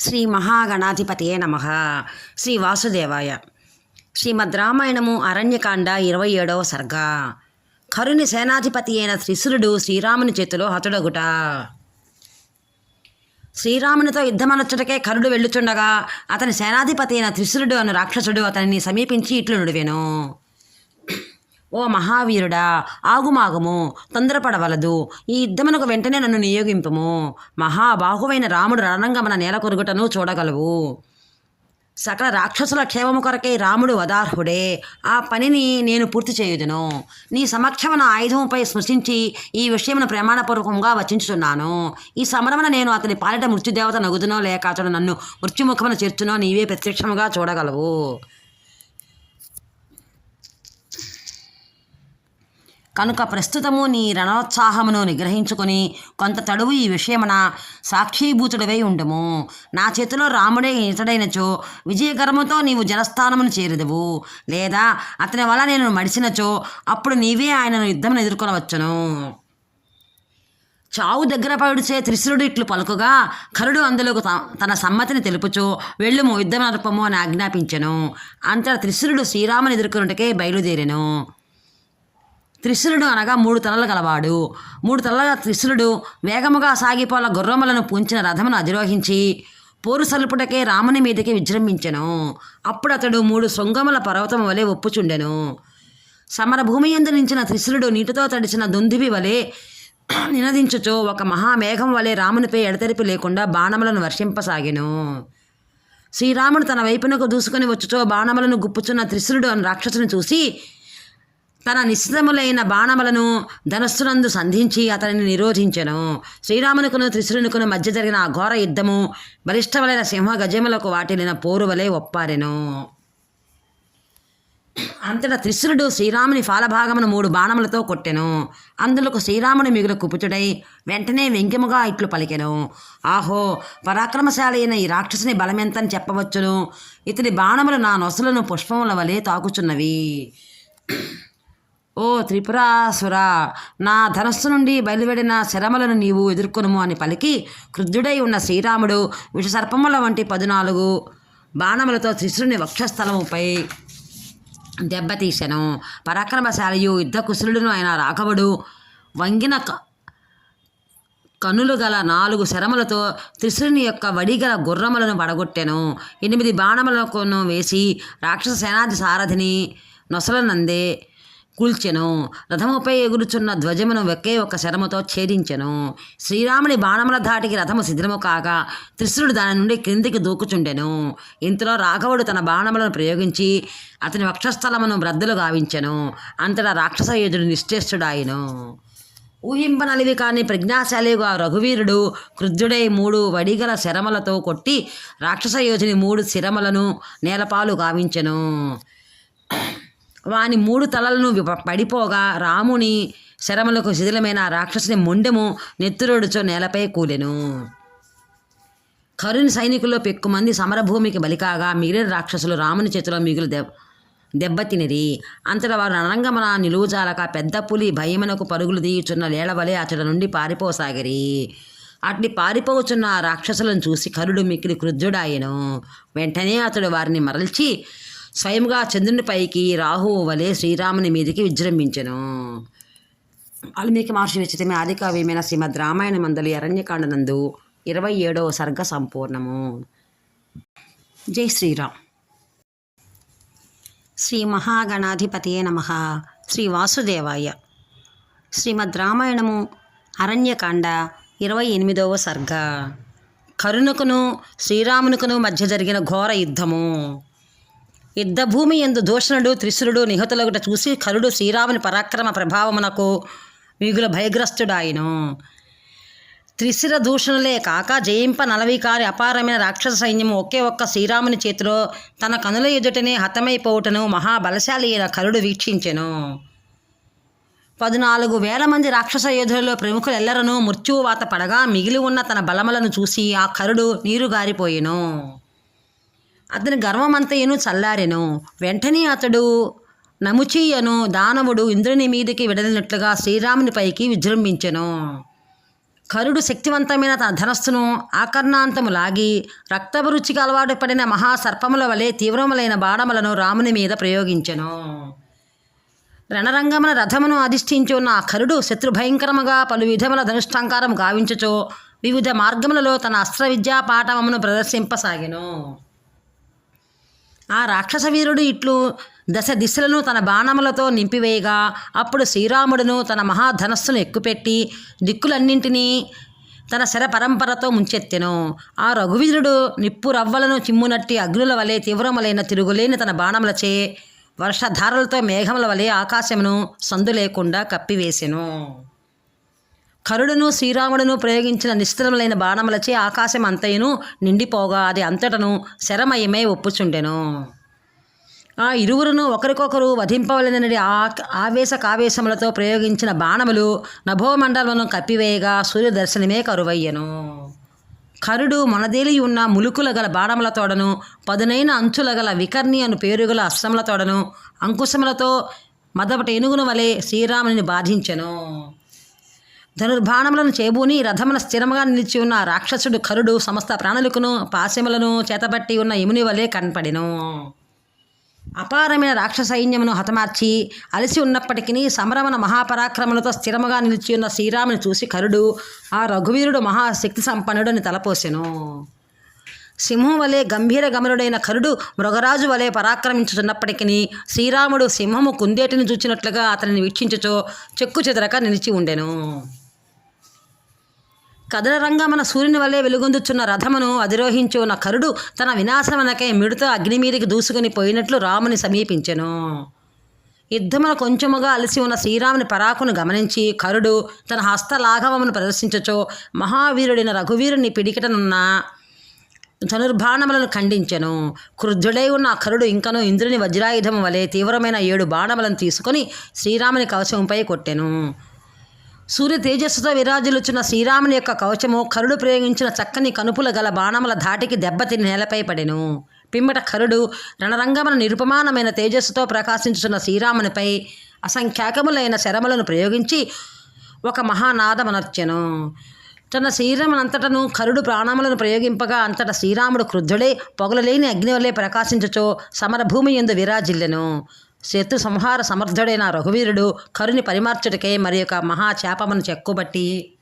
శ్రీ మహాగణాధిపతియే నమ. శ్రీ వాసుదేవాయ. శ్రీమద్ రామాయణము అరణ్యకాండ ఇరవై ఏడవ సర్గ. కరుని సేనాధిపతి అయిన త్రిశురుడు శ్రీరాముని చేతిలో హతుడగుట. శ్రీరామునితో యుద్ధమనొచ్చుటకే కరుడు వెళ్ళుచుండగా అతని సేనాధిపతి అయిన త్రిశురుడు అను రాక్షసుడు అతనిని సమీపించి ఇట్లు నుడివెను. ఓ మహావీరుడా ఆగుమాగుము తొందరపడవలదు. ఈ యుద్ధమునకు వెంటనే నన్ను నియోగింపము. మహాబాహువైన రాముడు రణంగమన నేల కొరుగుటను చూడగలవు. సకల రాక్షసుల క్షేమము కొరకై రాముడు వదార్హుడే. ఆ పనిని నేను పూర్తి చేయుదును. నీ సమక్షమున ఆయుధముపై స్పృశించి ఈ విషయమును ప్రమాణపూర్వకంగా వచించుతున్నాను ఈ సమరమున నేను అతని పాలిట మృత్యుదేవత నగుదునో లేక అతడు నన్ను మృత్యుముఖమున చేర్చునో నీవే ప్రత్యక్షముగా చూడగలవు. కనుక ప్రస్తుతము నీ రణోత్సాహమును నిగ్రహించుకొని కొంత తడువు ఈ విషయమున సాక్షీభూతుడవై ఉండము. నా చేతిలో రాముడే ఇతడైనచో విజయగర్మతో నీవు జలస్థానమును చేరదువు. లేదా అతని వల్ల నేను మడిసినచో అప్పుడు నీవే ఆయనను యుద్ధమును ఎదుర్కొనవచ్చును. చావు దగ్గర పడుచే త్రిశురుడు ఇట్లు పలుకుగా కరుడు అందులోకి త- తన సమ్మతిని తెలుపుచు వెళ్ళుము యుద్ధం నడపము అని ఆజ్ఞాపించెను. అంత త్రిశురుడు శ్రీరాముని ఎదుర్కొనుటకే బయలుదేరెను. త్రిశూలుడు అనగా మూడు తలలు గలవాడు. మూడు తలల త్రిశూలుడు వేగముగా సాగిపోల గుర్రములను పూంచిన రథమును అధిరోహించి పోరు సలుపుటకే రాముని మీదకి విజృంభించెను. అప్పుడు అతడు మూడు శృంగముల పర్వతం వలె ఒప్పుచుండెను. సమరభూమి ఎందు నించిన త్రిశూలుడు నీటితో తడిచిన దుందివి వలె నినదించుచు ఒక మహామేఘం వలె రామునిపై ఎడతెరిపి లేకుండా బాణములను వర్షింపసాగెను. శ్రీరాముడు తన వైపునకు దూసుకొని వచ్చుచో బాణములను గుప్పుచున్న త్రిశురుడు అని రాక్షసుని చూసి తన నిశ్చితములైన బాణములను ధనస్సునందు సంధించి అతనిని నిరోధించెను. శ్రీరామునికును త్రిశురునికును మధ్య జరిగిన ఆ ఘోర యుద్ధము బలిష్టములైన సింహ గజములకు వాటిల్లిన పోరువలే ఒప్పారెను. అంతటా త్రిశురుడు శ్రీరాముని ఫాలభాగమును మూడు బాణములతో కొట్టెను. అందులకు శ్రీరాముని మిగులు కుపుచుడై వెంటనే వ్యంగ్యముగా ఇట్లు పలికెను. ఆహో పరాక్రమశాలి అయిన ఈ రాక్షసుని బలమెంతని చెప్పవచ్చును? ఇతని బాణములు నా నొసలను పుష్పముల వలె తాకుచున్నవి. ఓ త్రిపురాసుర నా ధనస్సు నుండి బయలువెడిన శరమలను నీవు ఎదుర్కొనుము అని పలికి క్రుద్ధుడై ఉన్న శ్రీరాముడు విషసర్పముల వంటి పదునాలుగు బాణములతో త్రిశురుని వక్షస్థలముపై దెబ్బతీశను పరాక్రమశాలియు యుద్ధ కుశలుడును అయిన రాఘవుడు వంగిన క- కనులు గల నాలుగు శరములతో త్రిశుని యొక్క వడిగల గుర్రములను పడగొట్టెను ఎనిమిది బాణములను వేసి రాక్షస సేనాది సారథిని నొసలనందే. కూల్చెను రథముపై ఎగురుచున్న ధ్వజమును ఒకే ఒక శరముతో ఛేదించెను. శ్రీరాముని బాణముల ధాటికి రథము శిథిలము కాగా త్రిశుడు దాని నుండి క్రిందికి దూకుచుండెను. ఇంతలో రాఘవుడు తన బాణములను ప్రయోగించి అతని వక్షస్థలమును బ్రద్దలు గావించెను. అంతటా రాక్షస యోధుడు నిశ్చేష్టుడాయను. ఊహింపనలివి కాని ప్రజ్ఞాశాలిగా రఘువీరుడు క్రుద్ధుడై మూడు వడిగల శరమలతో కొట్టి రాక్షస యోధుని మూడు శిరమలను నేలపాలు గావించెను. వాని మూడు తలలను పడిపోగా రాముని శరములకు శిథిలమైన రాక్షసుని మొండెము నెత్తురొడుచో నేలపై కూలెను. కరుని సైనికుల్లో పెక్కుమంది సమరభూమికి బలికాగా మిగిలిన రాక్షసులు రాముని చేతిలో మిగులు దెబ్ దెబ్బతినిరి. అంతట వారు రణంగమన నిలువుజాలక పెద్ద పులి భయమునకు పరుగులు దీయుచున్న లేళవలే అతడి నుండి పారిపోసాగిరి. అట్ని పారిపోచున్న ఆ రాక్షసులను చూసి కరుడు మిక్కిలి క్రుద్ధుడాయను. వెంటనే అతడు వారిని మరల్చి స్వయంగా చంద్రుని పైకి రాహువు వలె శ్రీరాముని మీదికి విజృంభించెను. వాల్మీకి మహర్షి విచితమే ఆదికావ్యమైన శ్రీమద్ రామాయణ మందలి అరణ్యకాండనందు ఇరవై ఏడవ సర్గ సంపూర్ణము. జై శ్రీరామ్. శ్రీ మహాగణాధిపతియే నమ. శ్రీ వాసుదేవాయ. శ్రీమద్ రామాయణము అరణ్యకాండ ఇరవై ఎనిమిదవ సర్గ. కరుణకును శ్రీరామునికును మధ్య జరిగిన ఘోర యుద్ధము. యుద్ధభూమి ఎందు దూషణుడు త్రిశురుడు నిహతులగుట చూసి కరుడు శ్రీరాముని పరాక్రమ ప్రభావమునకు మిగుల భయగ్రస్తుడాయను. త్రిశిర దూషణలే కాక జయింప నలవికారి అపారమైన రాక్షస సైన్యం ఒకే ఒక్క శ్రీరాముని చేతిలో తన కనుల ఎదుటనే హతమైపోవుటను మహాబలశాలి అయిన కరుడు వీక్షించెను. పద్నాలుగు వేల మంది రాక్షస యోధులలో ప్రముఖులెల్లరనూ మృత్యువాత పడగా మిగిలి ఉన్న తన బలములను చూసి ఆ కరుడు నీరు గారిపోయెను అతని గర్వమంతయును చల్లారెను. వెంటనే అతడు నముచీయను. దానవుడు ఇంద్రుని మీదికి విడలినట్లుగా శ్రీరాముని పైకి విజృంభించెను. కరుడు శక్తివంతమైన తన ధనస్సును ఆకర్ణాంతము లాగి రక్తపు రుచికి అలవాటు పడిన మహాసర్పముల వలె తీవ్రములైన బాణములను రాముని మీద ప్రయోగించెను. రణరంగమున రథమును అధిష్ఠించి ఉన్న ఆ కరుడు శత్రుభయంకరముగా పలు విధముల ధనుష్టాంకారం గావించుచో వివిధ మార్గములలో తన అస్త్ర విద్యా పాఠవమును ప్రదర్శింపసాగెను. ఆ రాక్షస వీరుడు ఇట్లు దశ దిశలను తన బాణములతో నింపివేయగా అప్పుడు శ్రీరాముడును తన మహాధనస్సును ఎక్కుపెట్టి దిక్కులన్నింటినీ తన శర పరంపరతో ముంచెత్తెను. ఆ రఘువీరుడు నిప్పు రవ్వలను చిమ్మునట్టి అగ్నుల వలె తీవ్రములైన తిరుగులేని తన బాణములచే వర్షధారలతో మేఘముల వలె ఆకాశమును సందు లేకుండా కప్పివేసెను. కరుడును శ్రీరాముడును ప్రయోగించిన నిశ్చలములైన బాణములచే ఆకాశం అంతయును నిండిపోగా అది అంతటను శరమయమే ఒప్పుచుండెను. ఆ ఇరువురును ఒకరికొకరు వధింపవలనని ఆ ఆవేశ కావేశములతో ప్రయోగించిన బాణములు నభోమండలమును కప్పివేయగా సూర్యదర్శనమే కరువయ్యను. కరుడు మొనదేలి ఉన్న ములుకుల గల బాణములతోడను పదునైన అంచుల గల వికర్ణి అను పేరుగల అస్త్రములతోడను అంకుశములతో మదపటి ఏనుగును వలె శ్రీరాముని బాధించెను. ధనుర్బాణములను చేబూని రథమున స్థిరముగా నిలిచి ఉన్న రాక్షసుడు కరుడు సమస్త ప్రాణులకును పాశములను చేతబట్టి ఉన్న యముని వలె కనపడెను. అపారమైన రాక్షస సైన్యమును హతమార్చి అలసి ఉన్నప్పటికీ సమరమన మహాపరాక్రమణతో స్థిరముగా నిలిచి ఉన్న శ్రీరాముని చూసి కరుడు ఆ రఘువీరుడు మహాశక్తి సంపన్నుడని తలపోసెను. సింహం వలె గంభీర గమనుడైన కరుడు మృగరాజు వలె పరాక్రమించుతున్నప్పటికీ శ్రీరాముడు సింహము కుందేటిని చూచినట్లుగా అతనిని వీక్షించుచో చెక్కు చెదరక నిలిచి ఉండెను. కదల రంగమన సూర్యుని వల్లే వెలుగొందుచున్న రథమును అధిరోహించి ఉన్న కరుడు తన వినాశమనకై మిడుత అగ్నిమీదికి దూసుకుని పోయినట్లు రాముని సమీపించెను. యుద్ధమున కొంచెముగా అలసి ఉన్న శ్రీరాముని పరాకును గమనించి కరుడు తన హస్తలాఘవమును ప్రదర్శించచో మహావీరుడైన రఘువీరుని పిడికిటనున్న ధనుర్బాణములను ఖండించెను. క్రుద్ధుడై ఉన్న కరుడు ఇంకను ఇంద్రుని వజ్రాయుధము వలె తీవ్రమైన ఏడు బాణములను తీసుకొని శ్రీరాముని కవచంపై కొట్టెను. సూర్య తేజస్సుతో విరాజులుచున్న శ్రీరాముని యొక్క కవచము కరుడు ప్రయోగించిన చక్కని కనుపుల గల బాణముల ధాటికి దెబ్బతిని నేలపై పడెను. పిమ్మట కరుడు రణరంగమున నిరుపమానమైన తేజస్సుతో ప్రకాశించుతున్న శ్రీరామునిపై అసంఖ్యాకములైన శరములను ప్రయోగించి ఒక మహానాదమనర్చెను. తన శ్రీరామునంతటను కరుడు ప్రాణములను ప్రయోగింపగా అంతట శ్రీరాముడు క్రుద్ధుడై పొగలలేని అగ్నివలే ప్రకాశించుచో సమరభూమి ఎందు విరాజిల్లెను. శత్రు సంహార సమర్థుడైన రఘువీరుడు కరుని పరిమార్చుటకై మరి యొక్క మహాచాపమును చెక్కుబట్టి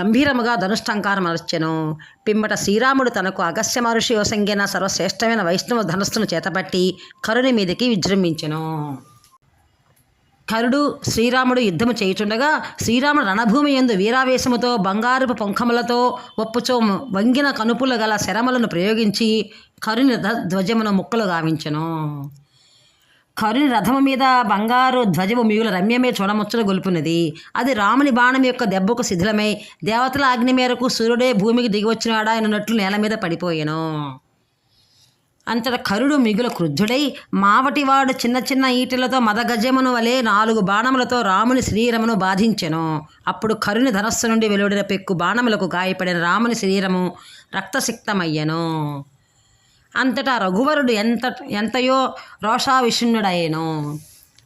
గంభీరముగా ధనుష్టంకారం అర్చెను. పిమ్మట శ్రీరాముడు తనకు అగస్య మహర్షి యోసంగిన సర్వశ్రేష్టమైన వైష్ణవ ధనుస్సును చేతపట్టి కరుని మీదకి విజృంభించెను. కరుడు శ్రీరాముడు యుద్ధము చేయుచుండగా శ్రీరాముడు రణభూమి ఎందు వీరావేశముతో బంగారపు పొంఖములతో ఒప్పుచో వంగిన కనుపులు గల శరములను ప్రయోగించి కరుని ధ్వజమును ముక్కలు గావించెను. కరుని రథము మీద బంగారు ధ్వజము మిగుల రమ్యమే చూడముచ్చట గొలుపునది అది రాముని బాణం యొక్క దెబ్బకు శిథిలమై దేవతల అగ్ని మేరకు సూర్యుడే భూమికి దిగివచ్చినాడా అన్నట్లు నేల మీద పడిపోయాను. అంతట కరుడు మిగుల క్రుద్ధుడై మావటివాడు చిన్న చిన్న ఈటలతో మదగజమును వలె నాలుగు బాణములతో రాముని శరీరమును బాధించెను. అప్పుడు కరుని ధనస్సు నుండి వెలువడిన పెక్కు బాణములకు గాయపడిన రాముని శరీరము రక్తసిక్తమయ్యను. అంతటా రఘువరుడు ఎంత ఎంతయో రోషావిషణ్ణుడయ్యను.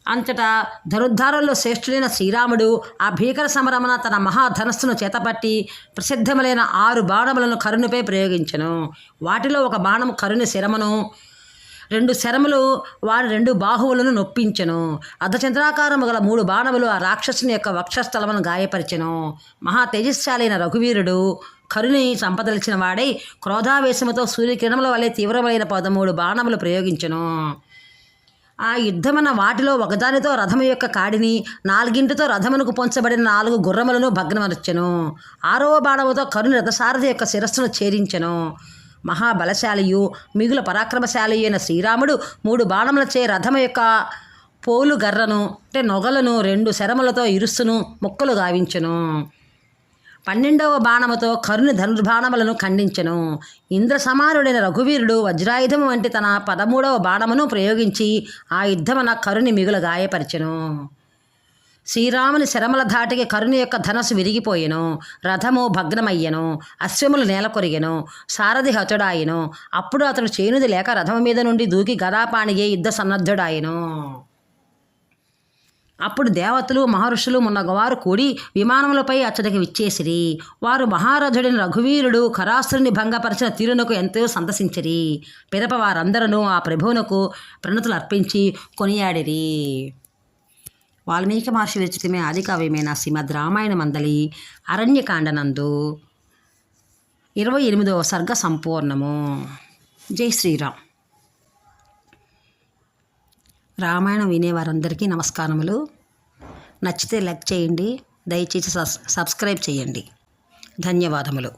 అంతటా ధనుద్ధారుల్లో శ్రేష్ఠుడైన శ్రీరాముడు ఆ భీకర సమరమున తన మహాధనస్సును చేతపట్టి ప్రసిద్ధములైన ఆరు బాణములను కరుణపై ప్రయోగించెను. వాటిలో ఒక బాణం కరుని శిరమును రెండు శరములు వారి రెండు బాహువులను నొప్పించెను. అర్ధచంద్రాకారము గల మూడు బాణములు ఆ రాక్షసుని యొక్క వక్షస్థలమును గాయపరిచెను. మహా తేజస్శాలైన రఘువీరుడు కరుని సంపదలిచిన వాడై క్రోధావేశముతో సూర్యకిరణముల వలె తీవ్రమైన పదమూడు బాణములు ప్రయోగించను. ఆ యుద్ధమన వాటిలో ఒకదానితో రథము యొక్క కాడిని నాలుగింటితో రథమునకు పొంచబడిన నాలుగు గుర్రములను భగ్నమర్చెను ఆరవ బాణముతో కరుని రథసారథి యొక్క శిరస్సును ఛేదించెను. మహాబలశాలియు మిగుల పరాక్రమశాలి అయిన శ్రీరాముడు మూడు బాణములచే రథము యొక్క పోలు గర్రను అంటే నొగలను రెండు శరములతో ఇరుస్సును ముక్కలు గావించెను. పన్నెండవ బాణముతో కరుని ధనుర్బాణములను ఖండించెను. ఇంద్ర సమానుడైన రఘువీరుడు వజ్రాయుధము వంటి తన పదమూడవ బాణమును ప్రయోగించి ఆ యుద్ధమున కరుని మిగుల గాయపరిచెను. శ్రీరాముని శరమల ధాటికి కరుని యొక్క ధనస్సు విరిగిపోయెను. రథము భగ్నమయ్యెను. అశ్వములు నేలకొరిగెను. సారథి హతుడాయెను. అప్పుడు అతడు చేనుది లేక రథము మీద నుండి దూకి గదాపాణిగే యుద్ధ సన్నద్ధుడాయెను. అప్పుడు దేవతలు మహర్షులు మున్నగవారు కూడి విమానములపై అచ్చడికి విచ్చేసిరి. వారు మహారథుడిని రఘువీరుడు ఖరాసురుని భంగపరిచిన తీరునకు ఎంతో సంతసించిరి. పిదప వారందరూ ఆ ప్రభువునకు ప్రణతులు అర్పించి కొనియాడిరి. వాల్మీకి మహర్షి రచితమే ఆదికావ్యమైన శ్రీమద్ రామాయణ మందలి అరణ్యకాండనందు. ఇరవై ఎనిమిదవ సర్గ సంపూర్ణము. జై శ్రీరామ్. రామాయణం వినేవారందరికీ నమస్కారములు. నచ్చితే లైక్ చేయండి. దయచేసి సబ్స్ సబ్స్క్రైబ్ చేయండి. ధన్యవాదములు.